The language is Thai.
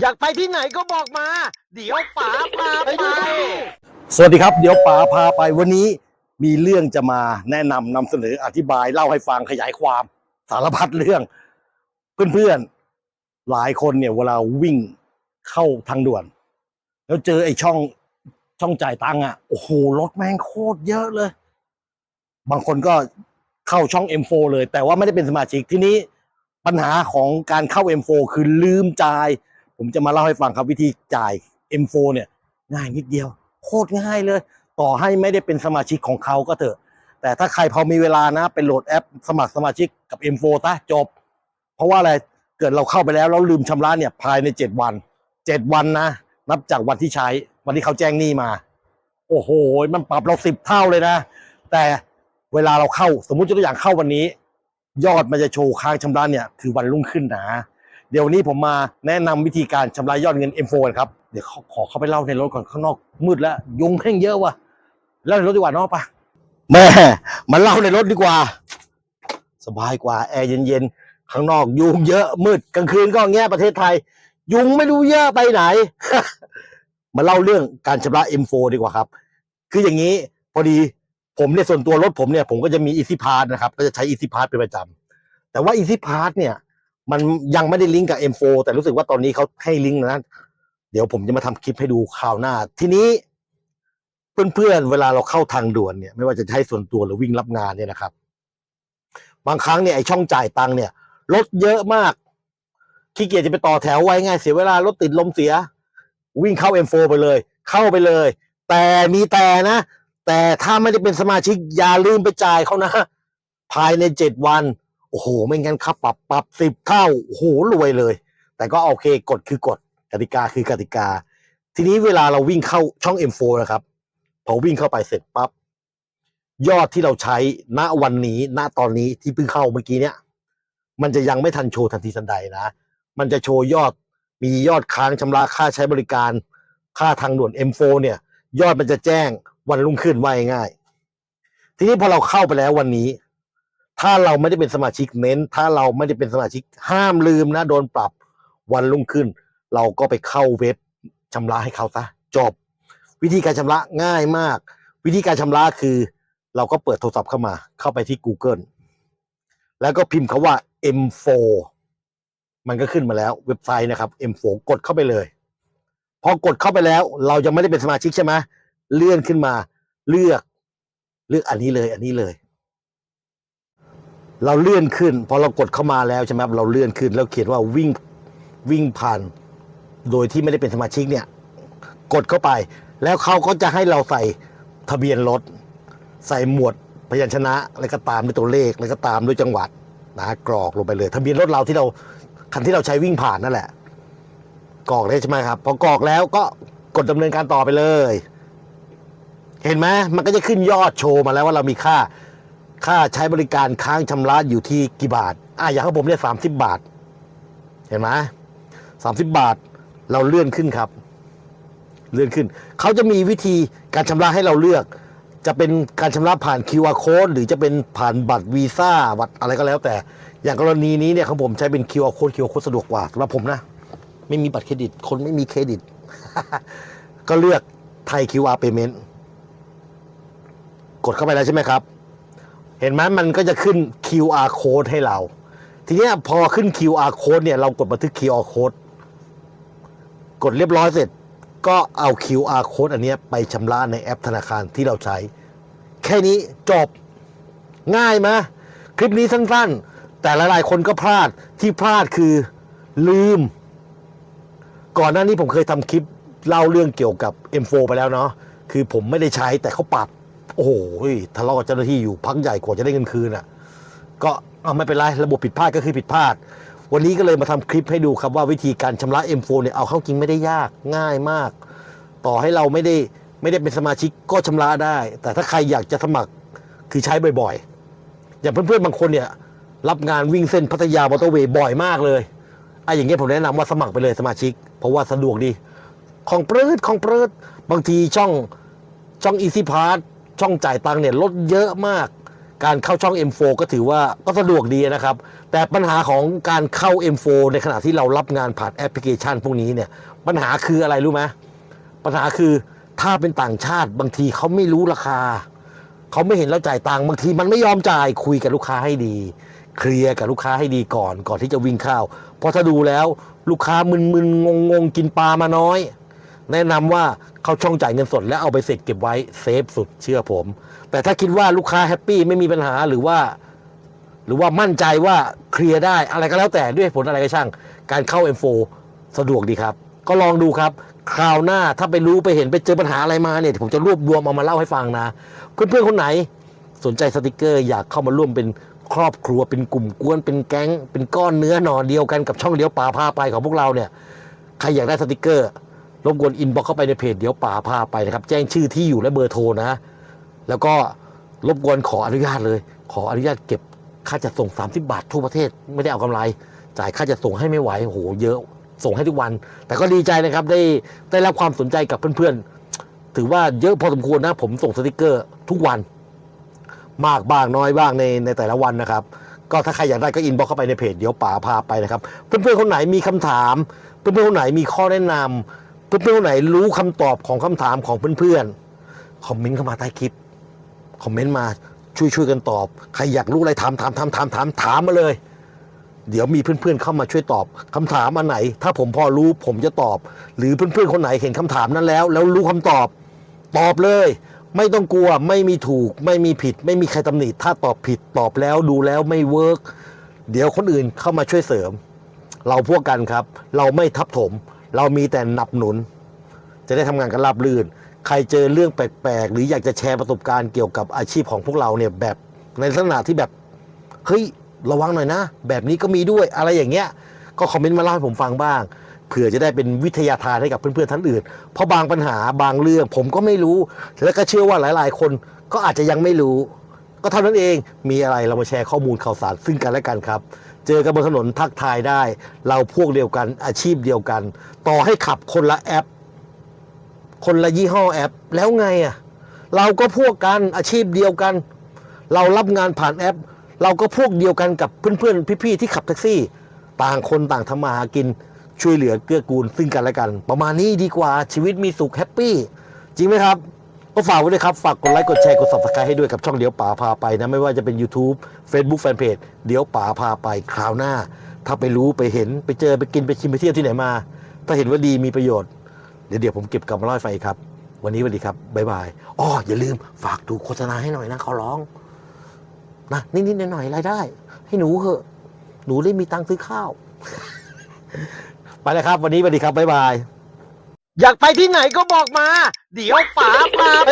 อยากไปที่ไหนก็บอกมา เดี๋ยวป๋าพาไป สวัสดีครับ เดี๋ยวป๋าพาไปวันนี้มีเรื่องจะมาแนะนำนำเสนออธิบายเล่าให้ฟังขยายความสารพัดเรื่อง เพื่อนๆ หลายคนเนี่ยเวลาวิ่งเข้าทางด่วน แล้วเจอไอ้ช่องช่องจ่ายตังค์อะโอ้โหรถแม่งโคตรเยอะเลย บางคนก็เข้าช่อง M4 เลย แต่ว่าไม่ได้เป็นสมาชิกที่นี้ปัญหาของการเข้า M4 คือลืมจ่าย ผมจะมาเล่าให้ฟังครับวิธีจ่าย M4 เนี่ยง่ายนิดเดียว โคตรง่ายเลย ต่อให้ไม่ได้เป็นสมาชิกของเขาก็เถอะ แต่ถ้าใครพอมีเวลานะไปโหลดแอป สมัครสมาชิกกับ M4 ซะจบ เพราะว่าอะไรเกิดเราเข้าไปแล้วเราลืมชำระเนี่ยภายในเจ็ดวันเจ็ดวันนะ นับจากวันที่ใช้วันที่เขาแจ้งหนี้มา โอ้โห มันปรับเราสิบเท่าเลยนะ แต่เวลาเราเข้าสมมุติตัวอย่างเข้าวันนี้ ยอดมันจะโชว์ค้างชำระเนี่ยคือวันรุ่งขึ้นนะ เดี๋ยววันนี้ผมมาแนะนำวิธีการชำระยอดเงิน M4 ครับ เดี๋ยวขอขอเข้าไปเล่าในรถก่อนข้างนอกมืดแล้วยุงแห้งเยอะว่ะเล่าในรถดีกว่าเนอกปะแม่มาเล่าในรถดีกว่า สบายกว่าแอร์เย็นๆข้างนอกยุงเยอะมืดกลางคืนก็แง่ประเทศไทย ยุงไม่รู้เยอะไปไหน มาเล่าเรื่องการชำระ M4 ดีกว่าครับ คืออย่างนี้พอดีผมเนี่ยส่วนตัวรถผมเนี่ยผมก็จะมี Easy Pass นะครับ ก็จะใช้ Easy Pass เป็นประจำแต่ว่า Easy Pass เนี่ย มันยังไม่ได้ลิงก์กับ M4 แต่รู้สึกว่าตอนนี้เขาให้ลิงก์นะเดี๋ยวผมจะมาทำคลิปให้ดูข่าวหน้า ทีนี้ เพื่อนๆเวลาเราเข้าทางด่วนเนี่ย ไม่ว่าจะใช้ส่วนตัวหรือวิ่งรับงานเนี่ยนะครับ บางครั้งเนี่ยไอช่องจ่ายตังค์เนี่ยรถเยอะมากขี้เกียจจะไปต่อแถวไว้ง่ายเสียเวลารถติดลมเสีย วิ่งเข้า M4 ไปเลย เข้าไปเลย แต่มีแต่นะ แต่ถ้าไม่ได้เป็นสมาชิกอย่าลืมไปจ่ายเขานะ ภายในเจ็ดวัน อ้โห ไม่งั้นครับปรับปรับสิบเท่าโอ้โหรวยเลย แต่ก็โอเคกฎคือกฎกติกาคือกติกา ทีนี้เวลาเราวิ่งเข้าช่อง M4 นะครับพอวิ่งเข้าไปเสร็จปั๊บยอดที่เราใช้ณวันนี้ณตอนนี้ที่เพิ่งเข้าเมื่อกี้เนี่ยมันจะยังไม่ทันโชว์ทันทีทันใดนะ มันจะโชว์ยอดมียอดค้างชำระค่าใช้บริการ ค่าทางด่วน M4 เนี่ย ยอดมันจะแจ้งวันรุ่งขึ้นว่าง่าย ทีนี้พอเราเข้าไปแล้ววันนี้ ถ้าเราไม่ได้เป็นสมาชิกเน้น ถ้าเราไม่ได้เป็นสมาชิกห้ามลืมนะ โดนปรับวันรุ่งขึ้น เราก็ไปเข้าเว็บชำระให้เขาซะจบ วิธีการชำระง่ายมาก วิธีการชำระคือ เราก็เปิดโทรศัพท์เข้ามา เข้าไปที่ Google แล้วก็พิมพ์คาว่า M4 มันก็ขึ้นมาแล้วเว็บไซต์นะครับ M4 กดเข้าไปเลย พอกดเข้าไปแล้ว เรายังไม่ได้เป็นสมาชิกใช่ไหมเลื่อนขึ้นมาเลือก เลือกอันนี้เลย อันนี้เลย เราเลื่อนขึ้น พอเรากดเข้ามาแล้วใช่ไหมครับเราเลื่อนขึ้น แล้วเขียนว่าวิ่งวิ่งผ่าน โดยที่ไม่ได้เป็นสมาชิกเนี่ย กดเข้าไป แล้วเขาก็จะให้เราใส่ทะเบียนรถ ใส่หมวดพยัญชนะแล้วก็ตามด้วยตัวเลขแล้วก็ตามด้วยจังหวัดนะกรอกลงไปเลย ทะเบียนรถเราที่เราคันที่เราใช้วิ่งผ่านนั่นแหละ กรอกได้ใช่ไหมครับพอกรอกแล้วก็กดดำเนินการต่อไปเลย เห็นไหมมันก็จะขึ้นยอดโชว์มาแล้วว่าเรามีค่า ค่าใช้บริการค้างชำระอยู่ที่กี่บาท อะอย่างของผมเนี่ยสามสิบบาท เห็นไหมสามสิบบาทเราเลื่อนขึ้นครับ เลื่อนขึ้น เขาจะมีวิธีการชำระให้เราเลือก จะเป็นการชำระผ่าน QR code หรือจะเป็นผ่านบัตรวีซ่าบัตรอะไรก็แล้วแต่ อย่างกรณีนี้เนี่ยของผมใช้เป็น QR code QR code สะดวกกว่าสำหรับผมนะ ไม่มีบัตรเครดิต คนไม่มีเครดิต ก็เลือกไทย QR payment กดเข้าไปแล้วใช่ไหมครับ เห็นไหมมันก็จะขึ้น QR code ให้เรา ทีนี้พอขึ้น QR code เนี่ยเรากดบันทึก QR code กดเรียบร้อยเสร็จ ก็เอา QR code อันนี้ไปชำระในแอปธนาคารที่เราใช้ แค่นี้จบง่ายไหมคลิปนี้สั้นๆ แต่หลายๆคนก็พลาดที่พลาดคือลืม ก่อนหน้านี้ผมเคยทำคลิปเล่าเรื่องเกี่ยวกับ M4 ไปแล้วเนาะคือผมไม่ได้ใช้แต่เขาปรับ โอ้โหทะเลาะกับเจ้าหน้าที่อยู่พักใหญ่กว่าจะได้เงินคืนอะ ก็เอาไม่เป็นไรระบบผิดพลาดก็คือผิดพลาด วันนี้ก็เลยมาทำคลิปให้ดูครับว่าวิธีการชำระ M4 เนี่ยเอาเข้าจริงไม่ได้ยากง่ายมาก ต่อให้เราไม่ได้ไม่ได้เป็นสมาชิกก็ชำระได้ แต่ถ้าใครอยากจะสมัครคือใช้บ่อยๆ อย่างเพื่อนๆบางคนเนี่ยรับงานวิ่งเส้นพัทยามอเตอร์เวย์บ่อยมากเลยไอ้อย่างเงี้ยผมแนะนำว่าสมัครไปเลยสมาชิก เพราะว่าสะดวกดี ของปลื้ดของปลื้ดบางทีช่องช่องอีซี่พาร์ ช่องจ่ายตังค์เนี่ยลดเยอะมาก การเข้าช่อง M4 ก็ถือว่าก็สะดวกดีนะครับ แต่ปัญหาของการเข้า M4 ในขณะที่เรารับงานผ่านแอปพลิเคชันพวกนี้เนี่ยปัญหาคืออะไรรู้ไหมปัญหาคือถ้าเป็นต่างชาติบางทีเขาไม่รู้ราคา เขาไม่เห็นเราจ่ายตังค์บางทีมันไม่ยอมจ่ายคุยกับลูกค้าให้ดี เคลียร์กับลูกค้าให้ดีก่อน ก่อนที่จะวิ่งเข้าเพราะถ้าดูแล้วลูกค้ามึนๆงงๆกินปลามาน้อย แนะนำว่าเข้าช่องจ่ายเงินสด แล้วเอาไปเสร็จเก็บไว้เซฟสุดเชื่อผม แต่ถ้าคิดว่าลูกค้าแฮปปี้ไม่มีปัญหาหรือว่า หรือว่ามั่นใจว่าเคลียร์ได้อะไรก็แล้วแต่ด้วยผลอะไรก็ช่าง การเข้า M4 สะดวกดีครับ ก็ลองดูครับ คราวหน้าถ้าไปรู้ไปเห็นไปเจอปัญหาอะไรมาเนี่ยผมจะรวบรวมเอามาเล่าให้ฟังนะ เพื่อนๆคนไหน สนใจสติกเกอร์อยากเข้ามาร่วมเป็นครอบครัวเป็นกลุ่มกวนเป็นแก๊ง เป็นก้อนเนื้อหนอเดียวกันกับช่องเลี้ยวป่าพาไปของพวกเราเนี่ยใครอยากได้สติกเกอร์ รบกวนอินบ็อกเข้าไปในเพจเดี๋ยวป่าพาไปนะครับ แจ้งชื่อที่อยู่และเบอร์โทรนะ แล้วก็รบกวนขออนุญาตเลย ขออนุญาตเก็บค่าจัดส่ง 30 บาททั่วประเทศ ไม่ได้เอากำไร จ่ายค่าจัดส่งให้ไม่ไหวโอ้โหเยอะส่งให้ทุกวัน แต่ก็ดีใจนะครับได้ได้รับความสนใจกับเพื่อนๆ ถือว่าเยอะพอสมควรนะ ผมส่งสติกเกอร์ทุกวัน มากบ้างน้อยบ้างในในแต่ละวันนะครับ ก็ถ้าใครอยากได้ก็อินบ็อกเข้าไปในเพจเดี๋ยวป๋าพาไปนะครับ เพื่อนๆคนไหนมีคำถาม เพื่อนๆคนไหนมีข้อแนะนำ เพื่อนๆคนไหนรู้คำตอบของคำถามของเพื่อนๆคอมเมนต์เข้ามาใต้คลิปคอมเมนต์มาช่วยช่วยกันตอบ ใครอยากรู้อะไรถามถามถามถามถามถามมาเลย เดี๋ยวมีเพื่อนๆเข้ามาช่วยตอบคำถามอันไหน ถ้าผมพอรู้ผมจะตอบ หรือเพื่อนๆคนไหนเห็นคำถามนั้นแล้ว แล้วรู้คำตอบ ตอบเลย ไม่ต้องกลัวไม่มีถูก ไม่มีผิด ไม่มีใครตำหนิถ้าตอบผิดตอบแล้วดูแล้วไม่เวิร์กเดี๋ยวคนอื่นเข้ามาช่วยเสริม เราพวกกันครับ เราไม่ทับถม เรามีแต่หนับหนุน จะได้ทำงานกันราบรื่น ใครเจอเรื่องแปลกๆ หรืออยากจะแชร์ประสบการณ์เกี่ยวกับอาชีพของพวกเราเนี่ยแบบในลักษณะที่แบบเฮ้ยระวังหน่อยนะ แบบนี้ก็มีด้วยอะไรอย่างเงี้ย ก็คอมเมนต์มาเล่าให้ผมฟังบ้างเผื่อจะได้เป็นวิทยาทานให้กับเพื่อนๆท่านอื่น เพราะบางปัญหาบางเรื่องผมก็ไม่รู้ และก็เชื่อว่าหลาย ๆ คนก็อาจจะยังไม่รู้ ก็เท่านั้นเองมีอะไรเรามาแชร์ข้อมูลข่าวสารซึ่งกันและกันครับ เจอกันบนถนนทักทายได้ เราพวกเดียวกันอาชีพเดียวกัน ต่อให้ขับคนละแอป คนละยี่ห้อแอป แล้วไงอะเราก็พวกกันอาชีพเดียวกัน เรารับงานผ่านแอป เราก็พวกเดียวกันกับเพื่อนๆพี่ๆที่ขับแท็กซี่ ต่างคนต่างทำมาหากินช่วยเหลือเกื้อกูลซึ่งกันและกัน ประมาณนี้ดีกว่าชีวิตมีสุขแฮปปี้จริงไหมครับ ก็ฝากไว้ด้วยครับ ฝากกดไลค์กดแชร์กด subscribe ให้ด้วยกับช่องเดี๋ยวป๋าพาไปนะ ไม่ว่าจะเป็น YouTube Facebook Fanpage เดี๋ยวป๋าพาไปคราวหน้า ถ้าไปรู้ไปเห็นไปเจอไปกินไปชิมไปเที่ยวที่ไหนมา ถ้าเห็นว่าดีมีประโยชน์ เดี๋ยวเดี๋ยวผมเก็บกลับมาเล่าให้ฟังอีกครับ วันนี้สวัสดีครับบ๊ายบายอ๋ออย่าลืมฝากดูโฆษณาให้หน่อยนะเขาร้องนะนิดๆหน่อยๆรายได้ ให้หนูเหอะ หนูได้มีตังค์ซื้อข้าว ไปแล้วครับ วันนี้สวัสดีครับบ๊ายบาย อยากไปที่ไหนก็บอกมา เดี๋ยวป๋าพาไป